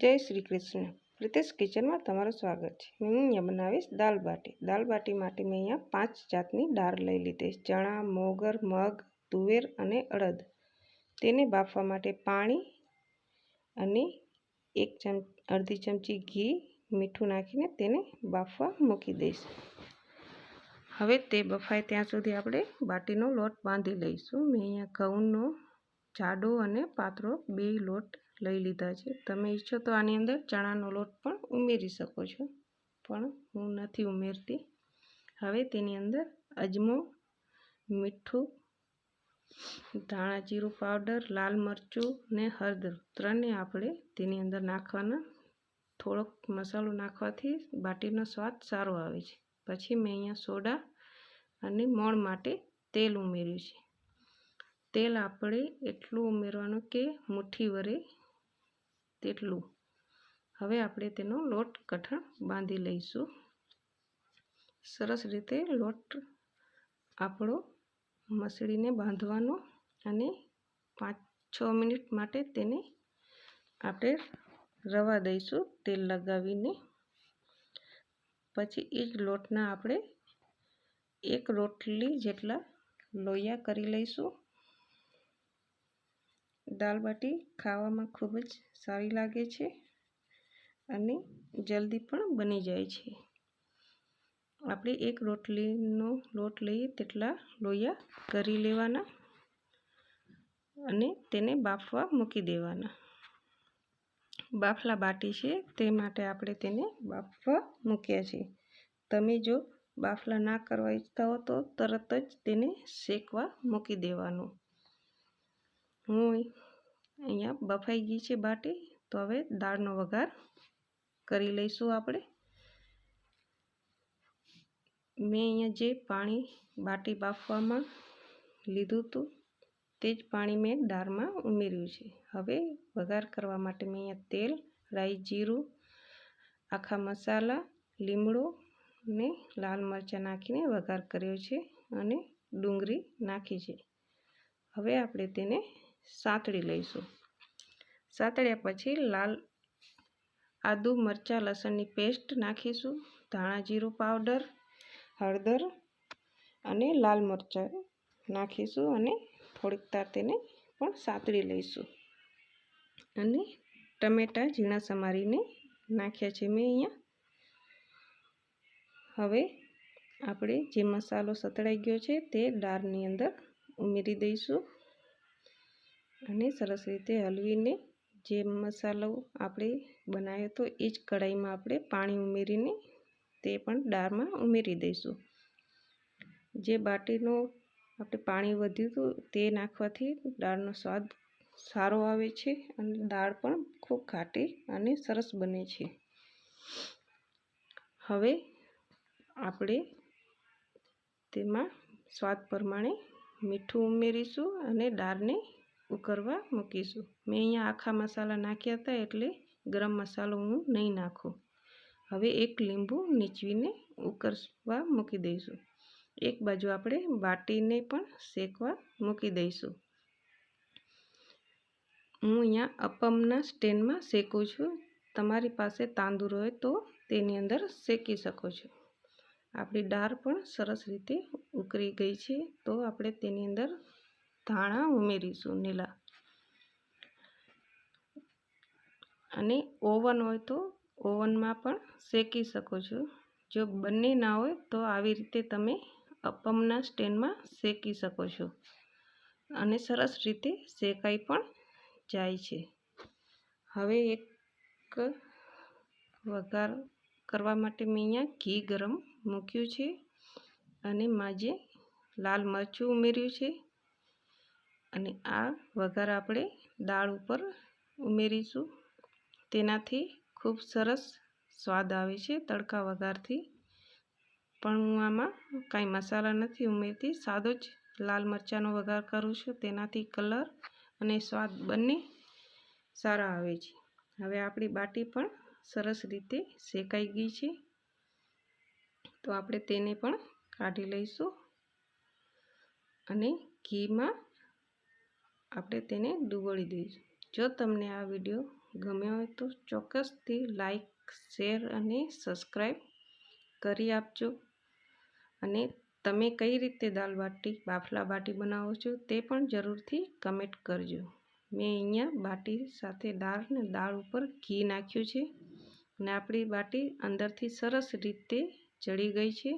જય શ્રી કૃષ્ણ. પ્રિતેશ કિચનમાં તમારું સ્વાગત છે. હું અહીંયા બનાવીશ દાલ બાટી. દાલ બાટી માટે મેં અહીંયા પાંચ જાતની દાળ લઈ લીધી ચણા, મોગર, મગ, તુવેર અને અડદ. તેને બાફવા માટે પાણી અને એક ચમ, અડધી ચમચી ઘી મીઠું નાખીને તેને બાફવા મૂકી દઈશ. હવે તે બફાય ત્યાં સુધી આપણે બાટીનો લોટ બાંધી લઈશું. મેં અહીંયા ઘઉંનો જાડો અને પાતળો બે લોટ લઈ લીધા છે. તમે ઈચ્છો તો આની અંદર ચણાનો લોટ પણ ઉમેરી શકો છો. પણ હું નથી ઉમેરતી. હવે તેની અંદર અજમો, મીઠું ધાણા જીરું પાવડર, લાલ મરચું ને હળદર. ત્રણે આપણે તેની અંદર નાખવાના. થોડોક મસાલો નાખવાથી બાટીનો સ્વાદ સારો આવે છે. પછી મેં અહીંયા સોડા અને મોણ માટે તેલ ઉમેર્યું છે. તેલ આપણે એટલું ઉમેરવાનું કે મુઠ્ઠી વરે તેટલું. હવે આપણે તેનો લોટ કઠણ બાંધી લઈશું. સરસ રીતે લોટ આપણો મસળીને બાંધવાનો અને પાંચ છ મિનિટ માટે તેને આપણે રવા દઈશું તેલ લગાવીને. પછી એ જ લોટના આપણે એક રોટલી જેટલા લોયા કરી લઈશું. દાલ બાટી ખાવામાં ખૂબ જ સારી લાગે છે અને જલ્દી પણ બની જાય છે. આપણે એક રોટલીનો લોટ લઈએ તેટલા લોયા કરી લેવાના અને તેને બાફવા મૂકી દેવાના. બાફલા બાટી છે તે માટે આપણે તેને બાફવા મૂક્યા છે. તમે જો બાફલા ના કરવા ઈચ્છતા હો તો તરત જ તેને શેકવા મૂકી દેવાનું. હું અહીંયા બફાઈ ગઈ છે બાટી, તો હવે દાળનો વઘાર કરી લઈશું આપણે. મેં અહીંયા જે પાણી બાટી બાફવામાં લીધું હતું, તે જ પાણી મેં દાળમાં ઉમેર્યું છે. હવે વઘાર કરવા માટે મેં અહીંયા તેલ, રાઈ જીરું, આખા મસાલા, લીમડો ને લાલ મરચાં નાખીને વઘાર કર્યો છે અને ડુંગળી નાખી છે. હવે આપણે તેને સાંતળી લઈશું. સાતળ્યા પછી લાલ આદુ મરચાં લસણની પેસ્ટ નાખીશું. ધાણા જીરું પાવડર, હળદર અને લાલ મરચાં નાખીશું અને થોડીક તાર તેને પણ સાતળી લઈશું. અને ટમેટાં ઝીણા સમારીને નાખ્યા છે મેં અહીંયા. હવે આપણે જે મસાલો સતળાઈ ગયો છે તે દાળની અંદર ઉમેરી દઈશું. અને સરસ રીતે હલવીને જે મસાલો આપણે બનાવ્યો હતો એ જ કઢાઈમાં આપણે પાણી ઉમેરીને તે પણ દાળમાં ઉમેરી દઈશું. જે બાટીનો આપણે પાણી વધ્યું હતું તે નાખવાથી દાળનો સ્વાદ સારો આવે છે અને દાળ પણ ખૂબ ઘાટી અને સરસ બને છે. હવે આપણે તેમાં સ્વાદ પ્રમાણે મીઠું ઉમેરીશું અને દાળને ઉકળવા મૂકીશું. મેં અહીંયા આખા મસાલા નાખ્યા હતા એટલે ગરમ મસાલો હું નહીં નાખું. હવે એક લીંબુ નીચવીને ઉકરવા મૂકી દઈશું. એક બાજુ આપણે બાટીને પણ શેકવા મૂકી દઈશું. હું અહીંયા અપમના સ્ટેન્ડમાં શેકું છું. તમારી પાસે તાંદુર હોય તો તેની અંદર શેકી શકો છો. આપણી દાળ પણ સરસ રીતે ઉકળી ગઈ છે તો આપણે તેની અંદર ધાણા ઉમેરીશું નીલા. અને ઓવન હોય તો ઓવનમાં પણ શેકી શકો છો. જો બંને ના હોય તો આવી રીતે તમે અપમના સ્ટેન્ડમાં શેકી શકો છો. અને સરસ રીતે શેકાઈ પણ જાય છે. હવે એક વઘાર કરવા માટે મેં અહીંયા ઘી ગરમ મૂક્યું છે. અને માજે લાલ મરચું ઉમેર્યું છે. અને આ વઘાર આપણે દાળ ઉપર ઉમેરીશું. તેનાથી ખૂબ સરસ સ્વાદ આવે છે તડકા વઘારથી. પણ હું આમાં કાંઈ મસાલા નથી ઉમેરતી. સાદો જ લાલ મરચાંનો વઘાર કરું છું. તેનાથી કલર અને સ્વાદ બંને સારા આવે છે. હવે આપણી બાટી પણ સરસ રીતે શેકાઈ ગઈ છે. તો આપણે તેને પણ કાઢી લઈશું. અને ઘીમાં આપણે તેને ડુબોળી દઈશું. જો તમને આ વીડિયો ગમ્યો હોય તો ચોક્કસથી લાઈક, શેર અને સબસ્ક્રાઈબ કરી આપજો. અને તમે કઈ રીતે દાલ બાટી, બાફલા બાટી બનાવો છો તે પણ જરૂરથી કમેન્ટ કરજો. મેં અહીંયા બાટી સાથે દાળ ને દાળ ઉપર ઘી નાખ્યું છે. અને આપણી બાટી અંદરથી સરસ રીતે ચડી ગઈ છે.